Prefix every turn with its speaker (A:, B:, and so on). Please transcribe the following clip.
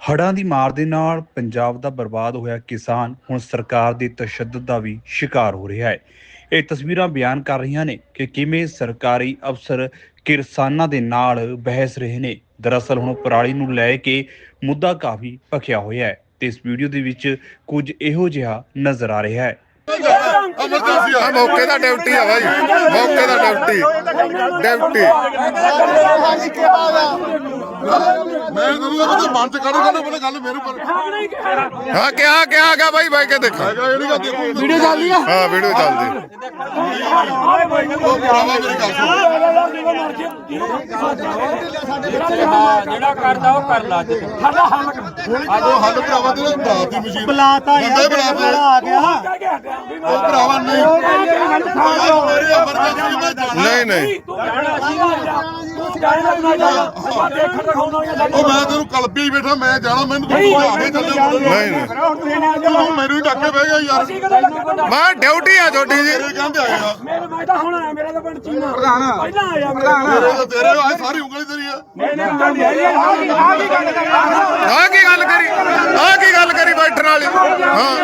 A: ਹੜ੍ਹਾਂ ਦੀ ਮਾਰ ਦੇ ਨਾਲ ਪੰਜਾਬ ਦਾ ਬਰਬਾਦ ਹੋਇਆ ਕਿਸਾਨ, ਹੁਣ ਸਰਕਾਰ ਦੇ ਤਸ਼ੱਦਦ ਦਾ ਵੀ ਸ਼ਿਕਾਰ ਹੋ ਰਿਹਾ ਹੈ। ਇਹ ਤਸਵੀਰਾਂ ਬਿਆਨ ਕਰ ਰਹੀਆਂ ਨੇ ਕਿ ਕਿਵੇਂ ਸਰਕਾਰੀ ਅਫਸਰ ਕਿਸਾਨਾਂ ਦੇ ਨਾਲ ਬਹਿਸ ਰਹੇ ਨੇ। ਦਰਅਸਲ ਹੁਣ ਪਰਾਲੀ ਨੂੰ ਲੈ ਕੇ ਮੁੱਦਾ ਕਾਫੀ ਭਖਿਆ ਹੋਇਆ ਹੈ ਤੇ ਇਸ ਵੀਡੀਓ ਦੇ ਵਿੱਚ ਕੁਝ ਇਹੋ ਜਿਹਾ ਨਜ਼ਰ ਆ ਰਿਹਾ ਹੈ।
B: ਐਮਰਜੈਂਸੀ ਆ ਮੌਕੇ ਦਾ ਡਿਊਟੀ ਆ ਭਾਈ ਮੌਕੇ ਦਾ ਡਿਊਟੀ ਡਿਊਟੀ। ਮੈਂ ਤੁਹਾਨੂੰ ਉਹਦੇ ਮਨ ਚ ਕੱਢ ਕੱਢ ਬੋਲੇ ਗੱਲ ਮੇਰੇ ਪਰ ਹਾਂ ਕਿਹਾ ਕਿਹਾ ਗਿਆ ਭਾਈ ਬਾਈ ਕੇ ਦੇਖਾਂ। ਵੀਡੀਓ ਚੱਲਦੀ ਆ? ਹਾਂ ਵੀਡੀਓ ਚੱਲਦੀ। ਉਹ ਭਰਾਵਾ ਮੇਰੀ ਗੱਲ ਸੁਣ।
C: ਜਿਹੜਾ ਕਰਦਾ ਉਹ ਕਰ ਲਾ ਅੱਜ ਸਾਡਾ ਹੱਲ
B: ਉਹ ਹੱਲ ਭਰਾਵਾ ਤੇਰੇ ਬਰਾਤ ਦੀ ਮਸ਼ੀਨ
D: ਬੁਲਾਤਾ ਯਾਰ ਆ ਗਿਆ।
B: ਉਹ ਭਰਾਵਾ ਨਹੀਂ। ਮੇਰੀ ਐਮਰਜੈਂਸੀ ਮੈਂ ਜਾਣਾ। ਨਹੀਂ ਨਹੀਂ।
C: ਤੂੰ ਜਾਣਾ ਸੀਗਾ ਤੂੰ ਜਾਣਾ ਨਾ ਜਾ ਆਪਾਂ ਦੇਖਣ ਦਿਖਾਉਣ ਵਾਲੀਆਂ
B: ਉਹ
C: ਸਾਡੀਆਂ
B: ਮੈਂ ਤੈਨੂੰ ਕਲਪੀ ਹੀ ਬੈਠਾ ਮੈਂ ਜਾਣਾ ਮੈਨੂੰ ਤੂੰ ਲਿਆ ਕੇ ਚੱਲੇ ਨਹੀਂ ਨਹੀਂ ਉਹ ਮੈਨੂੰ ਹੀ ਡੱਕੇ ਬਹਿ ਗਿਆ ਯਾਰ
C: ਅਸੀਂ ਕਦੋਂ ਲੱਗੇ ਬੰਦਾ
B: ਮੈਂ ਡਿਊਟੀ ਆ ਤੁਹਾਡੀ ਜੀ ਤੇਰੇ ਕਹਿੰਦੇ ਆਏਗਾ
C: ਮੇਰੇ ਮੈਂ ਤਾਂ ਹੁਣ ਆਇਆ ਮੇਰਾ ਤਾਂ ਪਿੰਡ ਚੀਨਾ ਪਹਿਲਾਂ ਆਇਆ ਮੇਰਾ
B: ਤੇਰੇ ਤਾਂ ਤੇਰੇ ਆ ਸਾਰੀ ਉਂਗਲੀ ਤੇਰੀ ਆ
C: ਨਹੀਂ ਆ ਆ ਕੀ ਗੱਲ ਕਰ
B: ਆ ਕੀ ਗੱਲ ਕਰੀ ਆ ਕੀ ਗੱਲ ਕਰੀ ਬੈਠਣ ਵਾਲੀ ਹਾਂ